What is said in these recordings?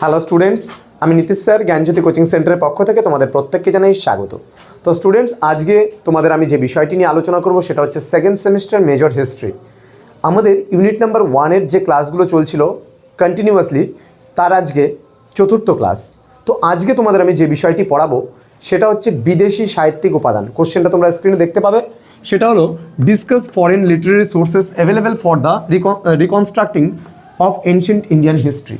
Hello students আমি Nitish sir, জ্ঞানজ্যোতি coaching সেন্টারের পক্ষ থেকে তোমাদের প্রত্যেককে জানাই স্বাগত। তো স্টুডেন্টস আজকে তোমাদের আমি যে বিষয়টি নিয়ে আলোচনা করব সেটা হচ্ছে সেকেন্ড সেমিস্টার মেজর হিস্ট্রি আমাদের ইউনিট নাম্বার ওয়ানের যে ক্লাসগুলো চলছিল কন্টিনিউয়াসলি তার আজকে চতুর্থ ক্লাস তো আজকে তোমাদের আমি যে বিষয়টি পড়াবো, সেটা হচ্ছে বিদেশি সাহিত্যিক উপাদান। কোশ্চেনটা তোমরা স্ক্রিনে দেখতে পাবে। সেটা হলো discuss foreign literary sources available for the reconstructing of ancient Indian history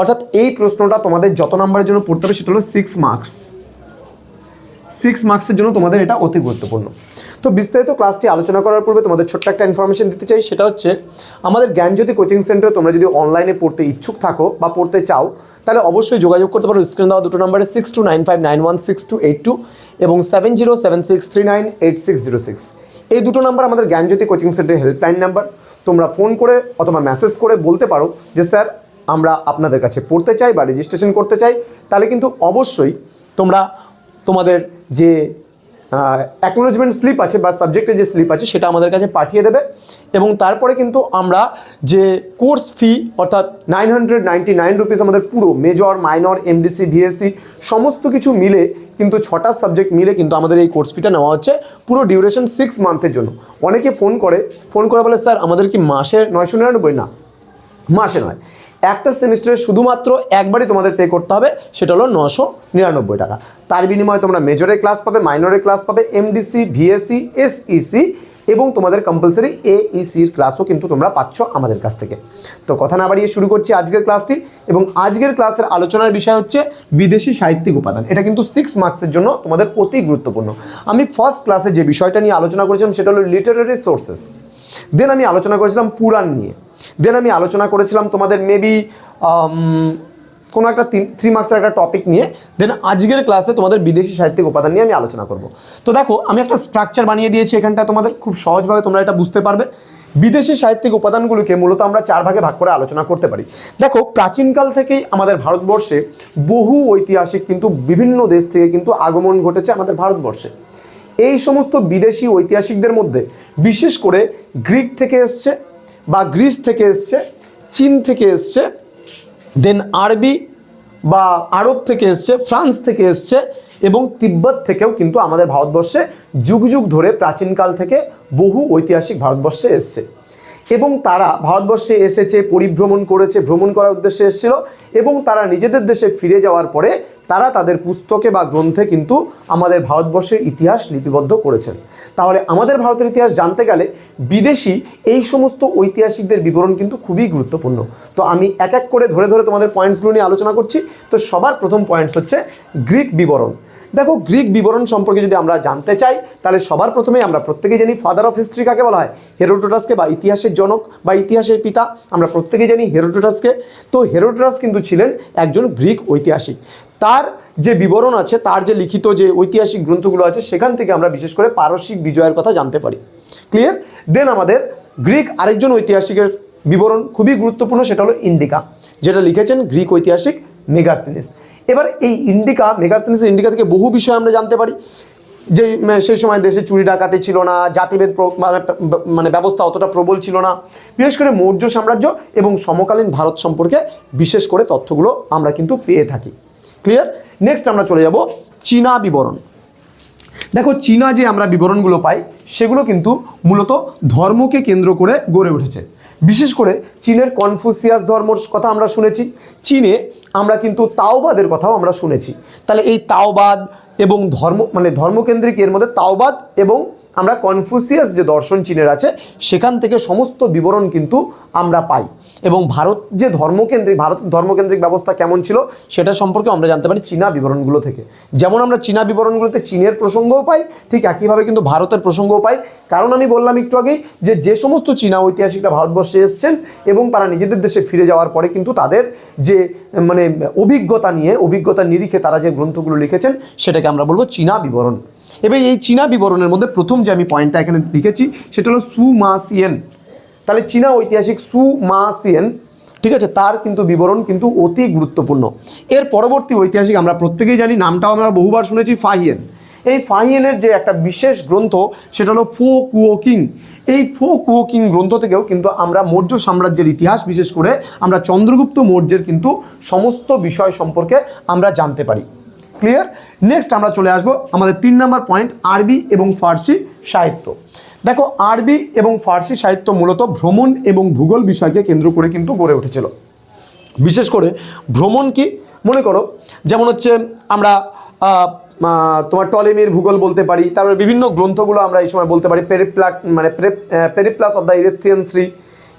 অর্থাৎ এই প্রশ্নটা তোমাদের যত নাম্বারের জন্য পড়তে হবে সেটা হলো সিক্স মার্কস সিক্স মার্কসের জন্য তোমাদের এটা অতি গুরুত্বপূর্ণ। তো বিস্তারিত ক্লাসটি আলোচনা করার পূর্বে তোমাদের ছোট্ট একটা ইনফরমেশন দিতে চাই, সেটা হচ্ছে আমাদের জ্ঞানজ্যোতি কোচিং সেন্টারে তোমরা যদি অনলাইনে পড়তে ইচ্ছুক থাকো বা পড়তে চাও, তাহলে অবশ্যই যোগাযোগ করতে পারো। স্ক্রিন দেওয়া দুটো নম্বরে six two nine five nine one six two eight two এবং seven zero seven six three nine eight six zero six এই দুটো নাম্বার আমাদের জ্ঞানজ্যোতি কোচিং সেন্টারের হেল্পলাইন নাম্বার তোমরা ফোন করে অথবা মেসেজ করে বলতে পারো যে, স্যার আমরা আপনাদের কাছে পড়তে চাই বা রেজিস্ট্রেশন করতে চাই, তাহলে কিন্তু অবশ্যই তোমরা তোমাদের যে অ্যাকনোলজমেন্ট স্লিপ আছে বা সাবজেক্টের যে স্লিপ আছে সেটা আমাদের কাছে পাঠিয়ে দেবে এবং তারপরে কিন্তু আমরা যে কোর্স ফি অর্থাৎ নাইন হান্ড্রেড নাইন রুপিস আমাদের পুরো মেজর মাইনর এমডিসি ভিএসসি সমস্ত কিছু মিলে কিন্তু ছটা সাবজেক্ট মিলে কিন্তু আমাদের এই কোর্স ফিটা নেওয়া হচ্ছে পুরো ডিউরেশন সিক্স মান্থের জন্য। অনেকে ফোন করে ফোন করে বলে, স্যার, আমাদের কি মাসে নয়শো নিরানব্বই? না, মাসে নয়। একটা সেমিস্টারে শুধুমাত্র একবারই তোমাদের পে করতে হবে, সেটা হলো নশো নিরানব্বই টাকা। তার বিনিময়ে তোমরা মেজরে ক্লাস পাবে মাইনরের ক্লাস পাবে এমডিসি ভিএসসি এসইসি এবং তোমাদের কম্পালসারি এইসির ক্লাসও কিন্তু তোমরা পাচ্ছ আমাদের কাছ থেকে। তো কথা না বাড়িয়ে শুরু করছি আজকের ক্লাসটি এবং আজকের ক্লাসের আলোচনার বিষয় হচ্ছে বিদেশি সাহিত্যিক উপাদান। এটা কিন্তু সিক্স মার্কসের জন্য তোমাদের অতি গুরুত্বপূর্ণ। আমি ফার্স্ট ক্লাসে যে বিষয়টা নিয়ে আলোচনা করেছিলাম সেটা হলো লিটারারি সোর্সেস দেন আমি আলোচনা করেছিলাম পুরাণ নিয়ে। দেন আমি আলোচনা করেছিলাম তোমাদের মেবি কোনো একটা থ্রি মার্কসের একটা টপিক নিয়ে দেন আজকের ক্লাসে তোমাদের বিদেশি সাহিত্যিক উপাদান নিয়ে আমি আলোচনা করব। তো দেখো, আমি একটা স্ট্রাকচার বানিয়ে দিয়েছি এখানটা তোমাদের, খুব সহজভাবে তোমরা এটা বুঝতে পারবে। বিদেশি সাহিত্যিক উপাদানগুলোকে মূলত আমরা চার ভাগে ভাগ করে আলোচনা করতে পারি। দেখো, প্রাচীনকাল থেকেই আমাদের ভারতবর্ষে বহু ঐতিহাসিক কিন্তু বিভিন্ন দেশ থেকে কিন্তু আগমন ঘটেছে আমাদের ভারতবর্ষে। এই সমস্ত বিদেশি ঐতিহাসিকদের মধ্যে, বিশেষ করে গ্রিক থেকে এসছে বা গ্রিস থেকে এসছে, চীন থেকে এসছে দেন আরবি বা আরব থেকে এসছে, ফ্রান্স থেকে এসছে এবং তিব্বত থেকেও কিন্তু আমাদের ভারতবর্ষে যুগ যুগ ধরে প্রাচীনকাল থেকে বহু ঐতিহাসিক ভারতবর্ষে এসছে। এবং তারা ভারতবর্ষে এসেছে, পরিভ্রমণ করেছে, ভ্রমণ করার উদ্দেশ্যে এসেছিল এবং তারা নিজেদের দেশে ফিরে যাওয়ার পরে তারা তাদের পুস্তকে বা গ্রন্থে কিন্তু আমাদের ভারতবর্ষের ইতিহাস লিপিবদ্ধ করেছেন। তাহলে আমাদের ভারতের ইতিহাস জানতে গেলে বিদেশি এই সমস্ত ঐতিহাসিকদের বিবরণ কিন্তু খুবই গুরুত্বপূর্ণ। তো আমি এক এক করে ধরে ধরে তোমাদের পয়েন্টসগুলো নিয়ে আলোচনা করছি। তো সবার প্রথম পয়েন্টস হচ্ছে গ্রিক বিবরণ। দেখো গ্রিক বিবরণ সম্পর্কে যদি আমরা জানতে চাই, তাহলে সবার প্রথমে আমরা প্রত্যেকেই জানি ফাদার অফ হিস্ট্রি কাকে বলা হয়? হেরোটোটাসকে বা ইতিহাসের জনক বা ইতিহাসের পিতা, আমরা প্রত্যেকেই জানি হেরোটোটাসকে তো হেরোটোটাস কিন্তু ছিলেন একজন গ্রিক ঐতিহাসিক। তার যে বিবরণ আছে, তার যে লিখিত যে ঐতিহাসিক গ্রন্থগুলো আছে, সেখান থেকে আমরা বিশেষ করে পারসিক বিজয়ের কথা জানতে পারি। ক্লিয়ার দেন আমাদের গ্রিক আরেকজন ঐতিহাসিকের বিবরণ খুবই গুরুত্বপূর্ণ, সেটা হলো ইন্ডিকা যেটা লিখেছেন গ্রিক ঐতিহাসিক মেগাস্তিনিস এবার এই ইন্ডিকা মেগাস্তিনিসের ইন্ডিকা থেকে বহু বিষয় আমরা জানতে পারি। যে সেই সময় দেশে চুরি, ডাকাতি ছিল না, জাতিভেদ মানে মানে ব্যবস্থা অতটা প্রবল ছিল না। বিশেষ করে মৌর্য সাম্রাজ্য এবং সমকালীন ভারত সম্পর্কে বিশেষ করে তথ্যগুলো আমরা কিন্তু পেয়ে থাকি। ক্লিয়ার নেক্সট আমরা চলে যাব চীনা বিবরণ। দেখো, চীনা যে আমরা বিবরণগুলো পাই, সেগুলো কিন্তু মূলত ধর্মকে কেন্দ্র করে গড়ে উঠেছে। বিশেষ করে চীনের কনফুসিয়াস ধর্মর কথা আমরা শুনেছি। চীনে আমরা কিন্তু তাওবাদের কথাও আমরা শুনেছি। তাহলে এই তাওবাদ এবং ধর্ম মানে ধর্মকেন্দ্রিক এর মধ্যে তাওবাদ এবং আমরা কনফুসিয়াস যে দর্শন চীনের আছে, সেখান থেকে সমস্ত বিবরণ কিন্তু আমরা পাই। এবং ভারত যে ধর্মকেন্দ্রিক, ভারত ধর্মকেন্দ্রিক ব্যবস্থা কেমন ছিল, সেটা সম্পর্কে আমরা জানতে পারি চীনা বিবরণগুলো থেকে। যেমন আমরা চীনা বিবরণগুলোতে চীনের প্রসঙ্গও পাই, ঠিক একইভাবে কিন্তু ভারতের প্রসঙ্গও পাই। কারণ আমি বললাম একটু আগেই যে যে সমস্ত চীনা ঐতিহাসিকরা ভারতবর্ষে এসেছেন এবং তারা নিজেদের দেশে ফিরে যাওয়ার পরে কিন্তু তাদের যে মানে অভিজ্ঞতা নিয়ে, অভিজ্ঞতা নিরিখে তারা যে গ্রন্থগুলো লিখেছেন, সেটাকে আমরা বলব চীনা বিবরণ। এবার এই চীনা বিবরণের মধ্যে প্রথম যে আমি পয়েন্টটা এখানে লিখেছি, সেটা হলো সুমাসিয়েন তাহলে চীনা ঐতিহাসিক সুমাসিয়েন ঠিক আছে, তার কিন্তু বিবরণ কিন্তু অতি গুরুত্বপূর্ণ। এর পরবর্তী ঐতিহাসিক আমরা প্রত্যেকেই জানি, নামটাও আমরা বহুবার শুনেছি ফাহিয়েন এই ফাহিয়েনের যে একটা বিশেষ গ্রন্থ, সেটা হলো ফো কুয়োকিং এই ফো কুয়োকিং গ্রন্থ থেকেও কিন্তু আমরা মৌর্য সাম্রাজ্যের ইতিহাস, বিশেষ করে আমরা চন্দ্রগুপ্ত মৌর্যের কিন্তু সমস্ত বিষয় সম্পর্কে আমরা জানতে পারি। ক্লিয়ার নেক্সট আমরা চলে আসব আমাদের তিন নম্বর পয়েন্ট আরবি এবং ফার্সি সাহিত্য। দেখো আরবি এবং ফার্সি সাহিত্য মূলত ভ্রমণ এবং ভূগোল বিষয়কে কেন্দ্র করে কিন্তু গড়ে উঠেছিল। বিশেষ করে ভ্রমণ কি? মনে করো, যেমন হচ্ছে আমরা তোমার টলেমির ভূগোল বলতে পারি, তারপরে বিভিন্ন গ্রন্থগুলো আমরা এই সময় বলতে পারি পেরিপ্লাট মানে Periplus of the Erythraean sea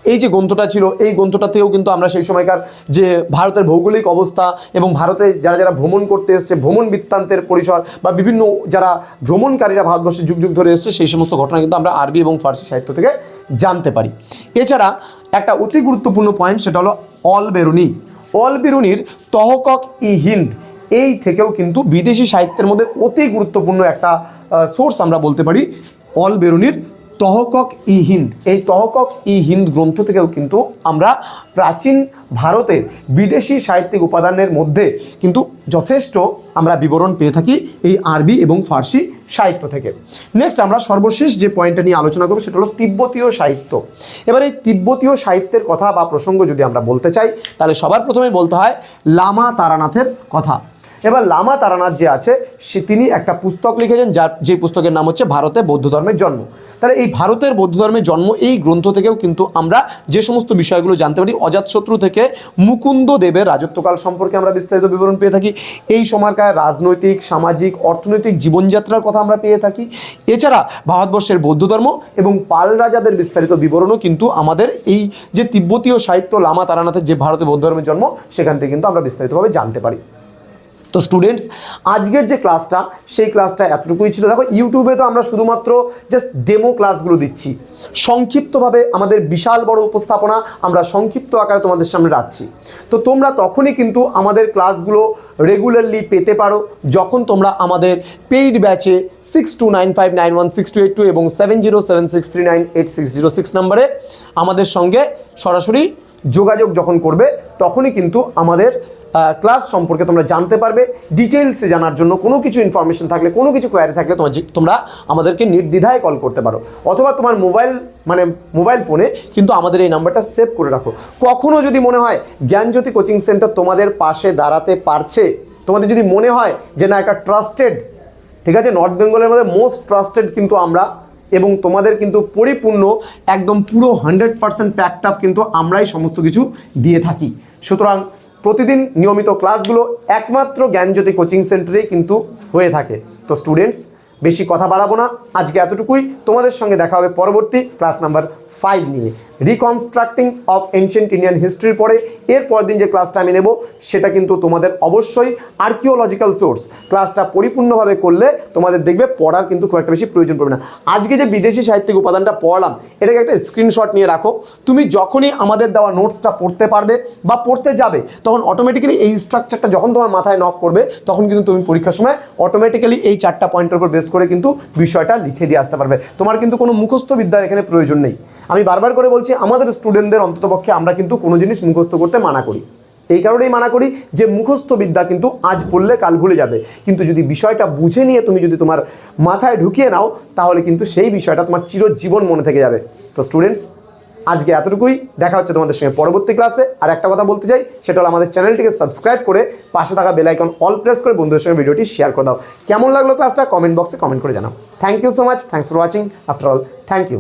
এই যে গ্রন্থটা ছিল, এই গ্রন্থটাতেও কিন্তু আমরা সেই সময়কার যে ভারতের ভৌগোলিক অবস্থা এবং ভারতে যারা যারা ভ্রমণ করতে এসছে, ভ্রমণ বৃত্তান্তের পরিসর বা বিভিন্ন যারা ভ্রমণকারীরা ভারতবর্ষে যুগ যুগ ধরে এসছে, সেই সমস্ত ঘটনা কিন্তু আমরা আরবি এবং ফার্সি সাহিত্য থেকে জানতে পারি। এছাড়া একটা অতি গুরুত্বপূর্ণ পয়েন্ট সেটা হলো অল বেরুনি অল বেরুনির তহকক ই হিন্দ, এই থেকেও কিন্তু বিদেশি সাহিত্যের মধ্যে অতি গুরুত্বপূর্ণ একটা সোর্স আমরা বলতে পারি অল বেরুনির তহকক ই হিন্দ। এই তহকক ই হিন্দ গ্রন্থ থেকেও কিন্তু আমরা প্রাচীন ভারতের বিদেশি সাহিত্যিক উপাদানের মধ্যে কিন্তু যথেষ্ট আমরা বিবরণ পেয়ে থাকি এই আরবি এবং ফার্সি সাহিত্য থেকে। নেক্সট আমরা সর্বশেষ যে পয়েন্টটা নিয়ে আলোচনা করব সেটা হলো তিব্বতীয় সাহিত্য। এবার এই তিব্বতীয় সাহিত্যের কথা বা প্রসঙ্গ যদি আমরা বলতে চাই, তাহলে সবার প্রথমে বলতে হয় লামা তারানাথের কথা। এবার লামা তারানাথ যে আছে, সে তিনি একটা পুস্তক লিখেছেন, যার যে পুস্তকের নাম হচ্ছে ভারতে বৌদ্ধ ধর্মের জন্ম। তাহলে এই ভারতের বৌদ্ধ ধর্মের জন্ম এই গ্রন্থ থেকেও কিন্তু আমরা যে সমস্ত বিষয়গুলো জানতে পারি অজাতশত্রু থেকে মুকুন্দ দেবের রাজত্বকাল সম্পর্কে আমরা বিস্তারিত বিবরণ পেয়ে থাকি। এই সময়কার রাজনৈতিক, সামাজিক, অর্থনৈতিক জীবনযাত্রার কথা আমরা পেয়ে থাকি। এছাড়া ভারতবর্ষের বৌদ্ধ ধর্ম এবং পাল রাজাদের বিস্তারিত বিবরণও কিন্তু আমাদের এই যে তিব্বতীয় সাহিত্য লামা তারানাথের যে ভারতে বৌদ্ধ ধর্মের জন্ম, সেখান থেকে কিন্তু আমরা বিস্তারিতভাবে জানতে পারি। তো স্টুডেন্টস আজকের যে ক্লাসটা সেই ক্লাসটা এতটুকুই ছিল। দেখো ইউটিউবে তো আমরা শুধুমাত্র জাস্ট ডেমো ক্লাসগুলো দিচ্ছি। সংক্ষিপ্তভাবে আমাদের বিশাল বড় উপস্থাপনা আমরা সংক্ষিপ্ত আকারে তোমাদের সামনে রাখছি। তো তোমরা তখনই কিন্তু আমাদের ক্লাসগুলো রেগুলারলি পেতে পারো। যখন তোমরা আমাদের পেইড ব্যাচে six two nine five nine one six two eight two এবং seven zero seven six three nine eight six zero six নাম্বারে আমাদের সঙ্গে সরাসরি যোগাযোগ যখন করবে, তখনই কিন্তু আমাদের ক্লাস সম্পর্কে তোমরা জানতে পারবে। ডিটেলসে জানার জন্য কোনো কিছু ইনফরমেশন থাকলে, কোনো কিছু কোয়ারি থাকলে তোমার তোমরা আমাদেরকে নির্দ্বিধায় কল করতে পারো। অথবা তোমার মোবাইল মানে মোবাইল ফোনে কিন্তু আমাদের এই নাম্বারটা সেভ করে রাখো। কখনো যদি মনে হয় জ্ঞানজ্যোতি কোচিং সেন্টার তোমাদের পাশে দাঁড়াতে পারছে, তোমাদের যদি মনে হয় যে না একটা ট্রাস্টেড ঠিক আছে? নর্থ বেঙ্গলের মধ্যে মোস্ট ট্রাস্টেড কিন্তু আমরা এবং তোমাদের কিন্তু পরিপূর্ণ, একদম পুরো হান্ড্রেড পার্সেন্ট প্যাকড আপ কিন্তু আমরাই সমস্ত কিছু দিয়ে থাকি। সুতরাং প্রতিদিন নিয়মিত ক্লাসগুলো একমাত্র জ্ঞানজ্যোতি কোচিং সেন্টারেই কিন্তু হয়ে থাকে। তো স্টুডেন্টস বেশি কথা বাড়াবো না। আজকে এতটুকুই। তোমাদের সঙ্গে দেখা হবে পরবর্তী ক্লাস নাম্বার ফাইভ নিয়ে। রিকনস্ট্রাক্টিং অফ এনশিয়েন্ট ইন্ডিয়ান হিস্ট্রির পরে এর পরের দিন যে ক্লাসটা আমি নেব, সেটা কিন্তু তোমাদের অবশ্যই আর্কিওলজিক্যাল সোর্স ক্লাসটা পরিপূর্ণভাবে করলে তোমাদের দেখবে পড়ার কিন্তু খুব একটা বেশি প্রয়োজন পড়বে না। আজকে যে বিদেশি সাহিত্যিক উপাদানটা পড়লাম, এটাকে একটা স্ক্রিনশট নিয়ে রাখো। তুমি যখনই আমাদের দেওয়া নোটসটা পড়তে পারবে বা পড়তে যাবে, তখন অটোমেটিক্যালি এই স্ট্রাকচারটা যখন তোমার মাথায় নক করবে, তখন কিন্তু তুমি পরীক্ষার সময় অটোমেটিক্যালি এই চারটা পয়েন্টের উপর বেস করে কিন্তু বিষয়টা লিখে দিয়ে আসতে পারবে। তোমার কিন্তু কোনো মুখস্থ বিদ্যার এখানে প্রয়োজন নেই। আমি বারবার করে বলছি, আমাদের স্টুডেন্টদের অন্ততপক্ষে আমরা কিন্তু কোনো জিনিস মুখস্থ করতে মানা করি। এই কারণেই মানা করি যে মুখস্থ বিদ্যা কিন্তু আজ পড়লে কাল ভুলে যাবে। কিন্তু যদি বিষয়টা বুঝে নিয়ে তুমি যদি তোমার মাথায় ঢুকিয়ে নাও, তাহলে কিন্তু সেই বিষয়টা তোমার চিরজীবন মনে থেকে যাবে। তো স্টুডেন্টস আজকে এতটুকুই। দেখা হচ্ছে তোমাদের সঙ্গে পরবর্তী ক্লাসে আর একটা কথা বলতে চাই, সেটা হলো আমাদের চ্যানেলটিকে সাবস্ক্রাইব করে পাশে থাকা বেল আইকন অল প্রেস করে বন্ধুদের সঙ্গে ভিডিওটি শেয়ার করে দাও। কেমন লাগল ক্লাসটা কমেন্ট বক্সে কমেন্ট করে জানাও। Thank you so much thanks for watching after all thank you